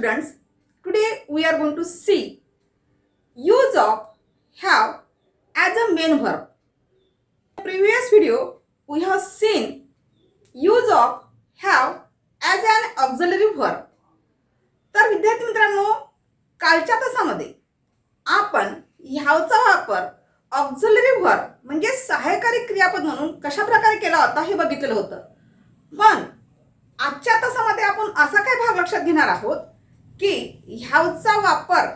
students, today we are going to see use of have as a main verb. Previous video we have seen use of have as an auxiliary verb. तर विद्यार्थी मित्रांनो कालच्या तासामध्ये आपण ह्यावचा वापर auxiliary व्हर म्हणजे सहाय्यकारी क्रियापद म्हणून कशा प्रकारे केला होता हे बघितलेलं होतं पण आजच्या तासामध्ये आपण असा काय भाग लक्षात घेणार आहोत की ह्याचा वापर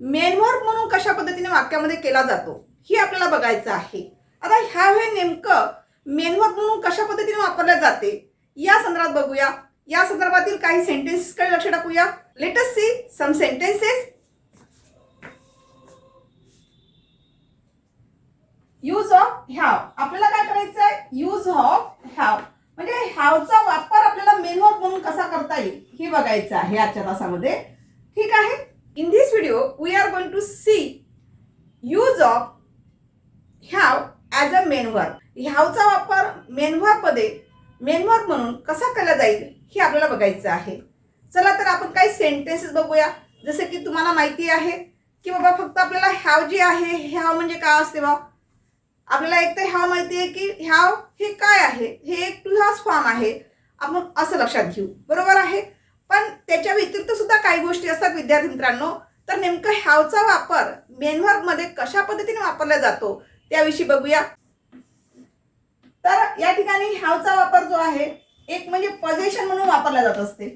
मेनवर्ब म्हणून कशा पद्धतीने वाक्यामध्ये केला जातो हे आपल्याला बघायचं आहे. आता ह्या हे नेमकं मेनवर्ब म्हणून कशा पद्धतीने वापरले जाते या संदर्भात बघूया. या संदर्भातील काही सेंटेन्सेसकडे लक्ष टाकूया. Let's see some sentences use of have आपल्याला काय करायचं आहे यूज ऑफ हॅव म्हणजे हॅवचा वापर आपल्याला मेन म्हणून कसा करता येईल हे बघायचं आहे आजच्या तासामध्ये ठीक आहे in this video we are going to see use of have as a main verb ह्यावचा वापर मेन म्हणून कसा केला जाईल हे आपल्याला बघायचं आहे. चला तर आपण काही सेंटेन्सेस बघूया. जसं की तुम्हाला माहिती आहे की बाबा फक्त आपल्याला ह्याव जी आहे ह्याव म्हणजे काय असते बा? आपल्याला एक तर ह्याव माहिती आहे की ह्याव हे काय आहे? हे एक टू ह्याच फॉर्म आहे. आपण असं लक्षात घेऊ. बरोबर आहे? पण त्याच्या व्यतिरिक्त सुद्धा काही गोष्टी असतात विद्यार्थी मित्रांनो तर नेमकं ह्यावचा वापर मेनवर्कमध्ये कशा पद्धतीने वापरला जातो त्याविषयी बघूया. तर या ठिकाणी ह्यावचा वापर जो आहे एक म्हणजे पजेशन म्हणून वापरला जात असते.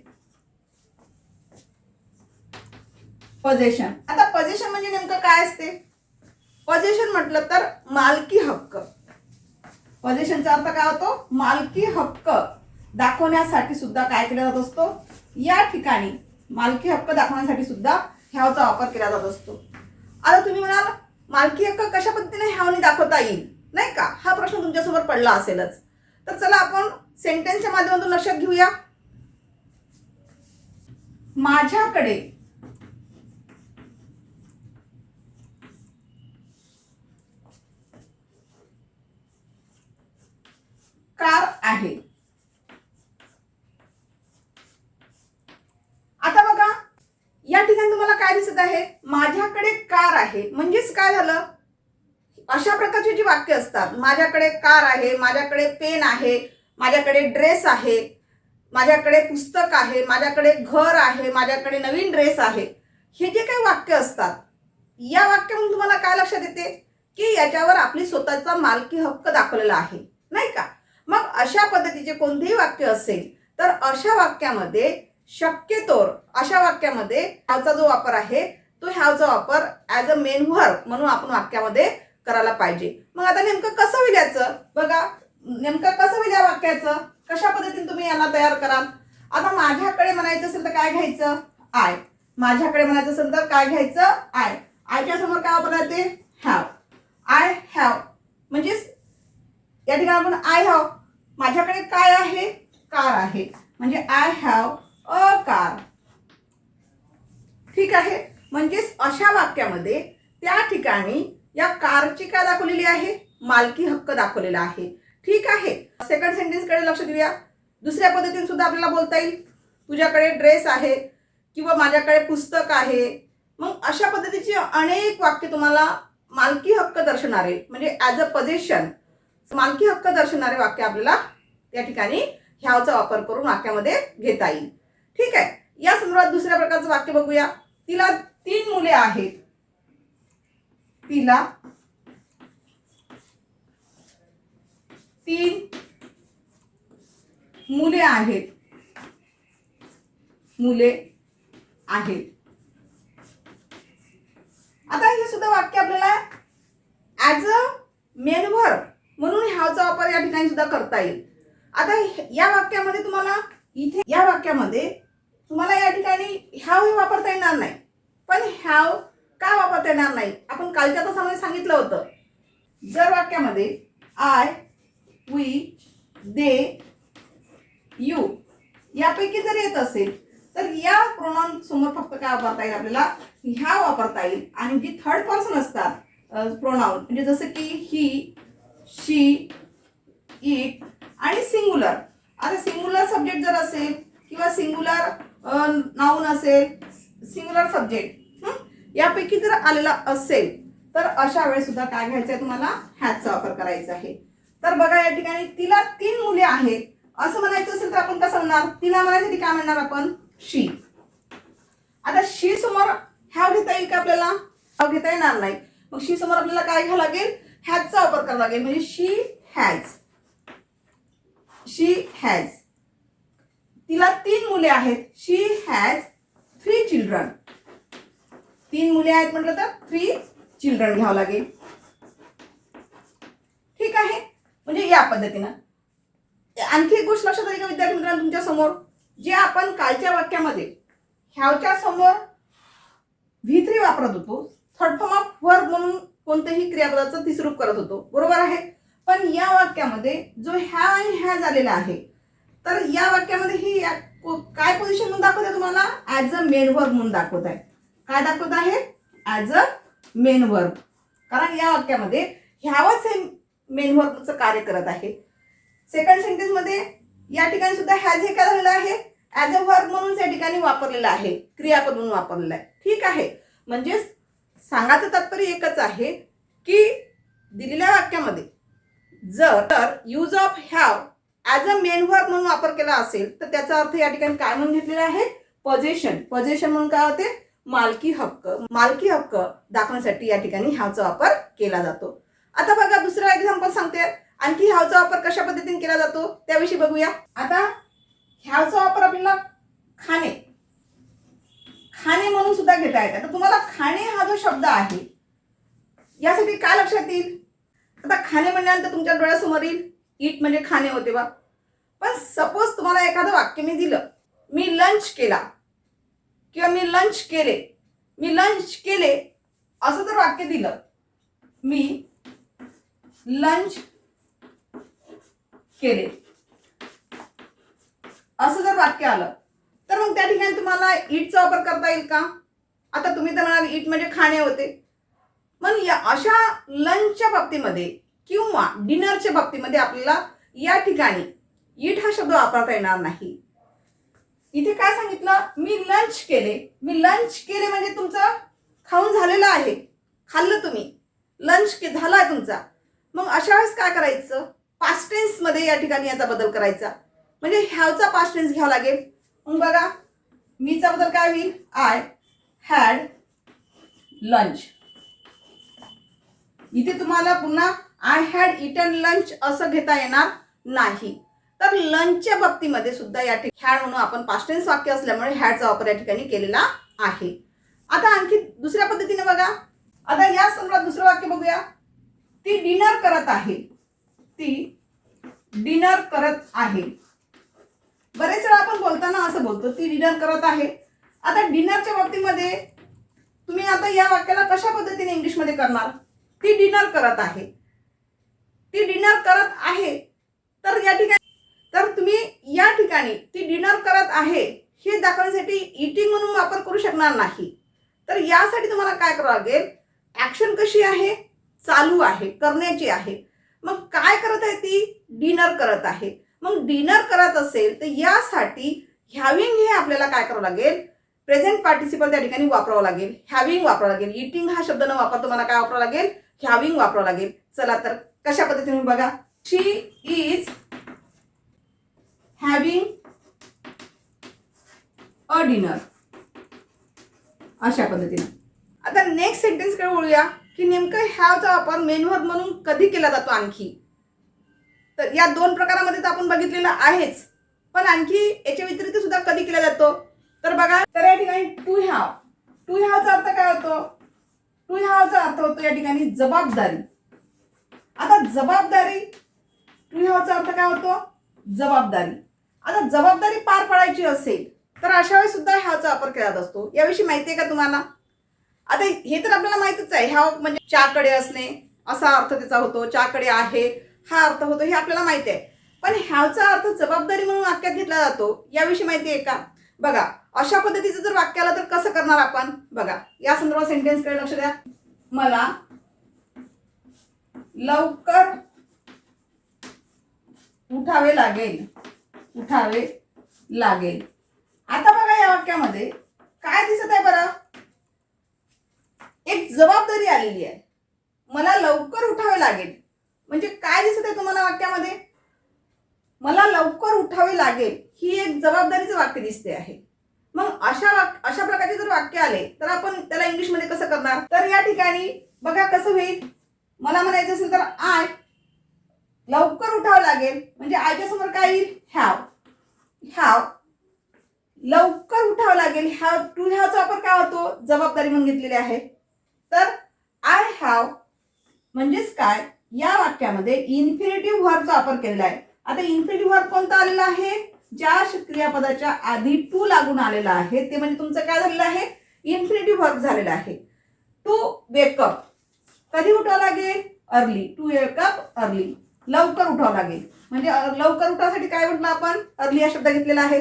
पजेशन आता पजेशन म्हणजे नेमकं काय असते? पजेशन म्हटलं तर मालकी हक्क. पजेशनचा अर्थ काय होतो? मालकी हक्क दाखवण्यासाठी सुद्धा काय केला जात असतो? या ठिकाणी मालकी हक्क दाखवण्यासाठी सुद्धा ह्यावचा वापर केला जात असतो. आता तुम्ही म्हणाल मालकी हक्क कशा पद्धतीने ह्यावनी दाखवता येईल? नाही का? हा प्रश्न तुमच्यासमोर पडला असेलच. तर चला आपण सेंटेन्सच्या माध्यमातून लक्षात घेऊया. माझ्याकडे कार आहे. आता बघा या ठिकाणी तुम्हाला काय दिसत आहे? माझ्याकडे कार आहे. म्हणजेच काय झालं? प्रकारची जी वाक्य असतात माझ्याकडे कार आहे माझ्याकडे पेन आहे माझ्याकडे ड्रेस आहे माझ्याकडे पुस्तक आहे माझ्याकडे घर आहे माझ्याकडे नवीन ड्रेस आहे हे जे काही वाक्य असतात या वाक्यामधून तुम्हाला काय लक्षात येते? की याच्यावर आपली स्वतःचा मालकी हक्क दाखवलेला आहे नाही का? मग अशा पद्धतीचे कोणतेही वाक्य असेल तर अशा वाक्यामध्ये शक्यतोर अशा वाक्यामध्ये ह्याचा जो वापर आहे तो ह्याचा वापर ॲज अ मेन व्हर्ब म्हणून आपण वाक्यामध्ये करायला पाहिजे. मग आता नेमकं कसं होईल बघा नेमकं कसं विल्या वाक्याचं? कशा पद्धतीने तुम्ही याला तयार कराल? आता माझ्याकडे म्हणायचं असेल तर काय घ्यायचं? आय. माझ्याकडे म्हणायचं असेल तर काय घ्यायचं? आय. आयच्या समोर काय वापरला ते हॅव आय हॅव म्हणजेच या ठिकाणी आपण आय हॅव माझ्याकडे काय आहे? कार आहे. म्हणजे आय हॅव अ कार ठीक आहे? म्हणजेच अशा वाक्यामध्ये त्या ठिकाणी या कारची काय दाखवलेली आहे? मालकी हक्क दाखवलेला आहे. ठीक आहे. सेकंड सेंटेन्सकडे लक्ष देऊया. दुसऱ्या पद्धतीने सुद्धा आपल्याला बोलता येईल. तुझ्याकडे ड्रेस आहे किंवा माझ्याकडे पुस्तक आहे. मग अशा पद्धतीची अनेक वाक्य तुम्हाला मालकी हक्क दर्शणारे म्हणजे ॲज अ पजेशन मालकी हक्क दर्शणारे वाक्य आपल्याला त्या ठिकाणी ह्याचा वापर करून वाक्यामध्ये घेता येईल. ठीक आहे. या संदर्भात दुसऱ्या प्रकारचं वाक्य बघूया. तिला तीन मुले आहेत. तिला. तीन मुले आहेत. मुले आहेत. आता हे सुद्धा वाक्य आपल्याला ॲज अ मेनवर म्हणून ह्याचा वापर या ठिकाणी सुद्धा करता येईल. आता या वाक्यामध्ये तुम्हाला इथे या वाक्यामध्ये तुम्हाला या ठिकाणी ह्याव हे वापरता येणार नाही. पण ह्याव का वापरता येणार नाही? आपण कालच्या तासामध्ये सांगितलं होतं. जर वाक्यामध्ये आय वी दे यू यापैकी जर येत असेल तर या प्रोनाउन समोर फक्त काय वापरता येईल आपल्याला? ह्या वापरता येईल. आणि जी थर्ड पर्सन असतात प्रोनाउन म्हणजे जसं की ही शी इट आणि सिंगुलर आता सिंगुलर सब्जेक्ट जर असेल किंवा सिंगुलर नाऊन असेल सिंग्युलर सब्जेक्ट यापैकी जर आलेला असेल तर अशा वेळेस सुद्धा काय घ्यायचं आहे तुम्हाला? ह्याचा वापर करायचा आहे. तर बघा या ठिकाणी तिला तीन मुले आहेत. असं म्हणायचं असेल तर आपण कसं म्हणणार? तिला म्हणायसाठी काय म्हणणार आपण? शी. आता शी समोर ह्याव घेता येईल का आपल्याला? हॅव घेता येणार नाही. मग शी समोर आपल्याला काय घ्यावं लागेल? हॅजचा वापर करावा लागेल. म्हणजे शी हॅज शी हॅज तिला तीन मुले आहेत. शी हॅज थ्री चिल्ड्रन तीन मुले आहेत म्हटलं तर थ्री चिल्ड्रन घ्यावं लागेल. ठीक आहे? म्हणजे या पद्धतीनं. आणखी एक गोष्ट लक्षात आली का विद्यार्थी मित्रांनो तुमच्यासमोर? जे आपण कालच्या वाक्यामध्ये ह्याच्या समोर व्ही थ्री वापरत होतो थर्ड फॉर्म ऑफ वर्ब म्हणून कोणत्याही क्रियापदाचं तिसरूप करत होतो. बरोबर आहे? पण या वाक्यामध्ये जो ह्या आणि ह्या झालेला आहे तर या वाक्यामध्ये ही या- काय पोझिशन म्हणून दाखवत आहे तुम्हाला? ॲज अ मेन वर्ब म्हणून दाखवत आहे. काय दाखवत आहे? ॲज अ मेन वर्ब कारण या वाक्यामध्ये ह्यावंच हे मेन वर्बचं कार्य करत आहे. सेकंड सेंटेन्समध्ये या ठिकाणी सुद्धा हॅज हे काय झालेलं आहे. ॲज अ वर्ब म्हणून या ठिकाणी वापरलेलं आहे. क्रियापद म्हणून वापरलेलं आहे. ठीक आहे. म्हणजे सांगायचं तात्पर्य एकच आहे की दिलेल्या वाक्यामध्ये जर तर use of have as a main verb म्हणून वापर केला असेल तर त्याचा अर्थ या ठिकाणी काय म्हणून घेतलेला आहे? पजेशन पजेशन म्हणून काय होते? मालकी हक्क मालकी हक्क दाखवण्यासाठी या ठिकाणी ह्याचा वापर केला जातो. आता बघा दुसरा एक्झाम्पल सांगते. आणखी ह्याचा वापर कशा पद्धतीने केला जातो? त्याविषयी बघूया. आता ह्याचा वापर आपल्याला खाणे. खाणे म्हणून सुद्धा घेता येते. तर तुम्हाला खाणे हा जो शब्द आहे यासाठी काय लक्षात येईल? आता खाणे म्हणल्यानंतर तुमच्या डोळ्यासमोर येईल. ईट म्हणजे खाणे होते बा. पण सपोज तुम्हाला एखादं वाक्य मी दिलं. मी लंच केला. किंवा मी लंच केले. मी लंच केले असं तर वाक्य दिलं. मी लंच केले. असं जर वाक्य आलं तर मग त्या ठिकाणी तुम्हाला ईटचा वापर करता येईल का? आता तुम्ही तर म्हणाल ईट म्हणजे खाणे होते. मग या अशा लंचच्या बाबतीमध्ये किंवा डिनरच्या बाबतीमध्ये आपल्याला या ठिकाणी ईट हा शब्द वापरता येणार नाही. इथे काय सांगितलं? मी लंच केले. मी लंच केले म्हणजे तुमचं खाऊन झालेलं आहे. खाल्लं तुम्ही. लंच के झाला आहे तुमचा. मग अशा वेळेस काय करायचं? पास्टेन्समध्ये या ठिकाणी याचा बदल करायचा. म्हणजे ह्याचा पास्टेन्स घ्यावा लागेल. मग बघा. मीचा बदल काय होईल? आय हॅड लंच इथे तुम्हाला पुन्हा आय हॅड इटन लंच असं घेता येणार नाही. तर लंचच्या बाबतीमध्ये सुद्धा या ठिकाणी हॅड म्हणून आपण पास्टेन्स वाक्य असल्यामुळे हॅडचा वापर या ठिकाणी केलेला आहे. आता आणखी दुसऱ्या पद्धतीने बघा. आता या संदर्भात दुसरं वाक्य बघूया. ती डिनर करत आहे. ती डिनर करत आहे. बरेच वेळा आपण बोलताना असं बोलतो ती डिनर करत आहे. आता डिनरच्या बाबतीमध्ये तुम्ही आता या वाक्याला कशा पद्धतीने इंग्लिशमध्ये करणार? ती डिनर करत आहे. ती डिनर करत आहे. तर या ठिकाणी तर तुम्ही या ठिकाणी ती डिनर करत आहे हे दाखवण्यासाठी इटिंग म्हणून वापर करू शकणार नाही. तर यासाठी तुम्हाला काय करावं लागेल? ॲक्शन कशी आहे? चालू आहे करण्याची आहे. मग काय करत आहे ती? डिनर करत आहे. मग डिनर करत असेल तर यासाठी हॅविंग हे आपल्याला काय करावं लागेल? प्रेझेंट पार्टिसिपल त्या ठिकाणी वापरावं लागेल. हॅविंग वापरावं लागेल. इटिंग हा शब्द न वापरता तुम्हाला काय वापरावं लागेल? हॅविंग वापरावं लागेल. चला तर कशा पद्धतीने बघा. She is having a dinner अशा पद्धतीनं. आता नेक्स्ट सेंटेन्सकडे वळूया की नेमकं हॅवचा वापर मेन म्हणून कधी केला जातो आणखी? तर या दोन प्रकारामध्ये तर आपण बघितलेलं आहेच. पण आणखी याच्या व्यतिरिक्त सुद्धा कधी केला जातो? तर बघा तर या ठिकाणी टू हॅव टू हॅवचा अर्थ काय होतो? टू हॅवचा अर्थ होतो या ठिकाणी जबाबदारी. आता जबाबदारी टू हॅवचा अर्थ काय होतो? जबाबदारी. आता जबाबदारी पार पाडायची असेल तर अशा वेळेस सुद्धा ह्याचा वापर केला असतो याविषयी माहिती आहे का तुम्हाला? आता हे तर आपल्याला माहितीच आहे. ह्या म्हणजे चाकडे असणे असा अर्थ त्याचा होतो. चाकडे आहे हा अर्थ होतो हे आपल्याला माहिती आहे. पण ह्याचा अर्थ जबाबदारी म्हणून वाक्यात घेतला जातो याविषयी माहिती आहे का? बघा अशा पद्धतीचं जर वाक्य आलं तर कसं करणार आपण? बघा या संदर्भात सेंटेन्सकडे लक्ष द्या. मला लवकर उठावे लागेल. उठावे लागेल. आता बघा या वाक्यामध्ये काय दिसत आहे बरं? एक जबाबदारी आलेली आहे. मला लवकर उठावे लागेल. म्हणजे काय दिसत आहे तुम्हाला वाक्यामध्ये? मला लवकर उठावे लागेल ही एक जबाबदारीचं वाक्य दिसते आहे. मग अशा वाक अशा प्रकारचे जर वाक्य आले तर आपण त्याला इंग्लिशमध्ये कसं करणार? तर या ठिकाणी बघा कसं होईल. मला म्हणायचं असेल तर आय लवकर उठावं लागेल. म्हणजे आयच्या समोर काय येईल? हॅव हॅव लवकर उठावं लागेल. हॅव टू हॅवचा वापर काय होतो? जबाबदारी म्हणून घेतलेली आहे. तर आय हॅव म्हणजेच काय? या वाक्यामध्ये इन्फिनेटिव्ह व्हर्बचा वापर केलेला आहे. आता इन्फिनिटिव्ह व्हर्ब कोणता आलेला आहे? ज्या क्रियापदाच्या आधी टू लागून आलेला आहे ते म्हणजे तुमचं काय झालेलं आहे? इन्फिनिटिव्ह व्हर्ब झालेला आहे. टू वेकअप कधी उठावं लागेल? अर्ली टू वेकअप अर्ली लवकर उठावं लागेल. म्हणजे लवकर उठासाठी काय म्हटलं आपण? अर्ली हा शब्द घेतलेला आहे.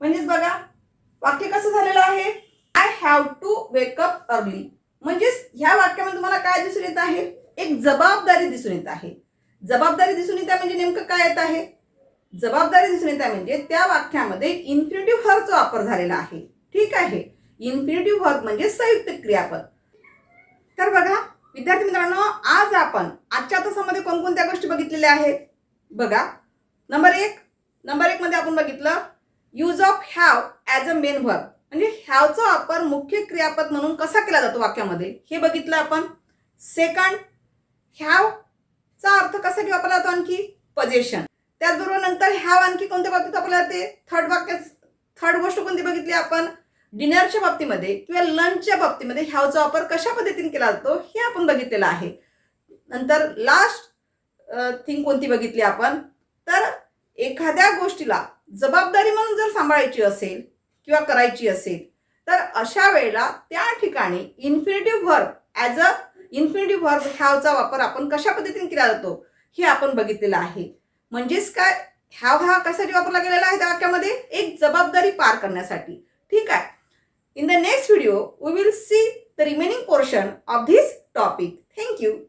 म्हणजेच बघा वाक्य कसं झालेलं आहे? I have to wake up early म्हणजेच ह्या वाक्यामध्ये तुम्हाला काय दिसून येत आहे? एक जबाबदारी दिसून येत आहे. जबाबदारी दिसून येत आहे म्हणजे नेमकं काय येत आहे? जबाबदारी दिसून येत आहे म्हणजे त्या वाक्यामध्ये इन्फिनिटिव्ह हर्चा वापर झालेला आहे. ठीक आहे? इन्फिनिटिव्ह हर्क म्हणजे संयुक्त क्रियापद. तर बघा विद्यार्थी मित्रांनो आज आपण आजच्या तासामध्ये कोणकोणत्या गोष्टी बघितलेल्या आहेत? बघा. नंबर एक नंबर एक मध्ये आपण बघितलं use of have as a main verb म्हणजे हॅवचा वापर मुख्य क्रियापद म्हणून कसा केला जातो वाक्यामध्ये? हे बघितलं आपण. सेकंड हॅवचा अर्थ कसा की वापरला जातो आणखी? पजेशन त्याचबरोबर नंतर हॅव आणखी कोणत्या बाबतीत वापरला जाते? थर्ड वाक्य थर्ड गोष्ट कोणती बघितली आपण? डिनरच्या बाबतीमध्ये किंवा लंचच्या बाबतीमध्ये ह्याचा वापर कशा पद्धतीने केला जातो हे आपण बघितलेलं आहे. नंतर लास्ट थिंग कोणती बघितली आपण? तर एखाद्या गोष्टीला जबाबदारी म्हणून जर सांभाळायची असेल किंवा करायची असेल तर अशा वेळेला त्या ठिकाणी infinitive verb as a infinitive verb ह्याचा वापर आपण कशा पद्धतीने केला जातो हे आपण बघितलेलं आहे. म्हणजेच काय? हॅव हा कशासाठी वापरला गेलेला आहे त्या वाक्यामध्ये? एक जबाबदारी पार करण्यासाठी. ठीक आहे? In the next video, we will see the remaining portion of this topic. Thank you.